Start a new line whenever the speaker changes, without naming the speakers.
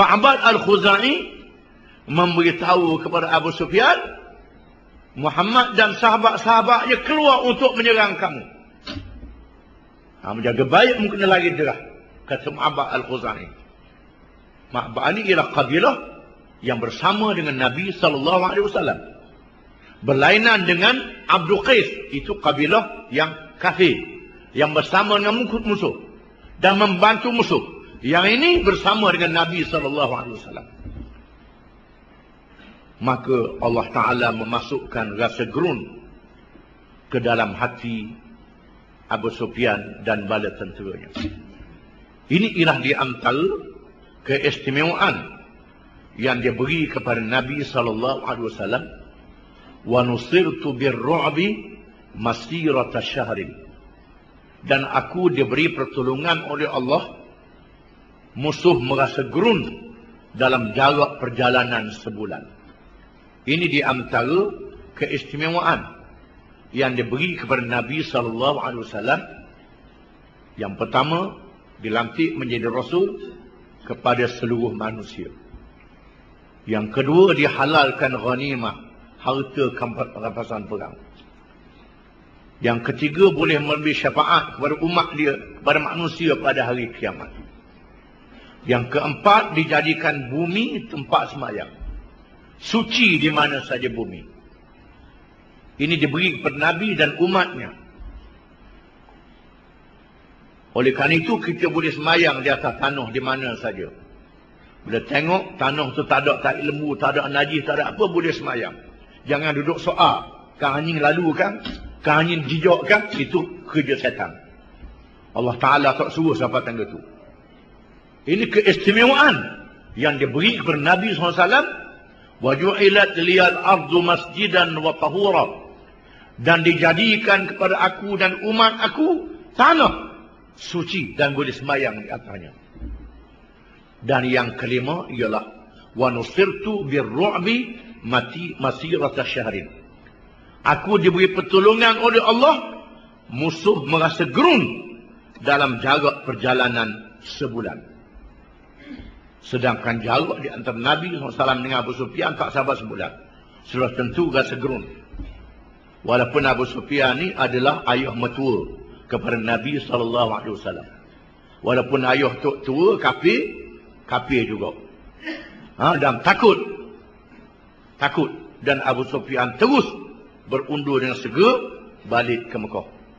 Pak Abad Al-Khuzai memberitahu kepada Abu Sufyan, Muhammad dan sahabat-sahabatnya keluar untuk menyerang kamu. Ha, menjaga baik mungkin lagi derah. Kata Ma'abad Al-Khuzai. Ma'abad ini ialah kabilah yang bersama dengan Nabi SAW. Berlainan dengan Abdul Qais. Itu kabilah yang kafir. Yang bersama dengan musuh. Dan membantu musuh. Yang ini bersama dengan Nabi SAW. Maka Allah Ta'ala memasukkan rasa gerun ke dalam hati Abu Sufyan dan bala tenteranya. Ini ialah di antara keistimewaan yang dia beri kepada Nabi sallallahu alaihi wasallam wa nusirtu birru'bi masirata syahrin dan aku diberi pertolongan oleh Allah musuh merasa gerun dalam jarak perjalanan sebulan. Ini di antara keistimewaan yang diberi kepada Nabi sallallahu alaihi wasallam. Yang pertama dilantik menjadi rasul kepada seluruh manusia. Yang kedua dihalalkan ghanimah harta rampasan perang. Yang ketiga boleh memberi syafaat kepada umat dia kepada manusia pada hari kiamat yang keempat dijadikan bumi tempat semayang suci di mana saja bumi ini diberi kepada Nabi dan umatnya. Oleh kerana itu kita boleh semayang di atas tanah di mana saja. Bila tengok tanah tu tak ada tak lembu, tak ada najis, tak ada apa boleh semayang. Jangan duduk soal. Kan anjing lalu kan? Kan anjing jijak kan? Itu kerja setan. Allah Ta'ala tak suruh sampai tangga tu. Ini keistimewaan yang diberi kepada Nabi SAW. Waju'ilat liyal ardu masjidan wa tahura dan dijadikan kepada aku dan umat aku tanah suci dan boleh sembahyang di atasnya. Dan yang kelima ialah wa nusirtu birru'bi mati masirata syahrin. Aku diberi pertolongan oleh Allah musuh merasa gerun dalam jarak perjalanan sebulan. Sedangkan jarak di antara Nabi SAW dengan Abu Sufyan tak sabar sebulan. Sudah tentu rasa gerun. Walaupun Abu Sufyan ni adalah ayah metua kepada Nabi wasallam. Walaupun ayah tu tua kafir, kafir juga. Ha, dan takut. Takut dan Abu Sufyan terus berundur dengan segera balik ke Mekah.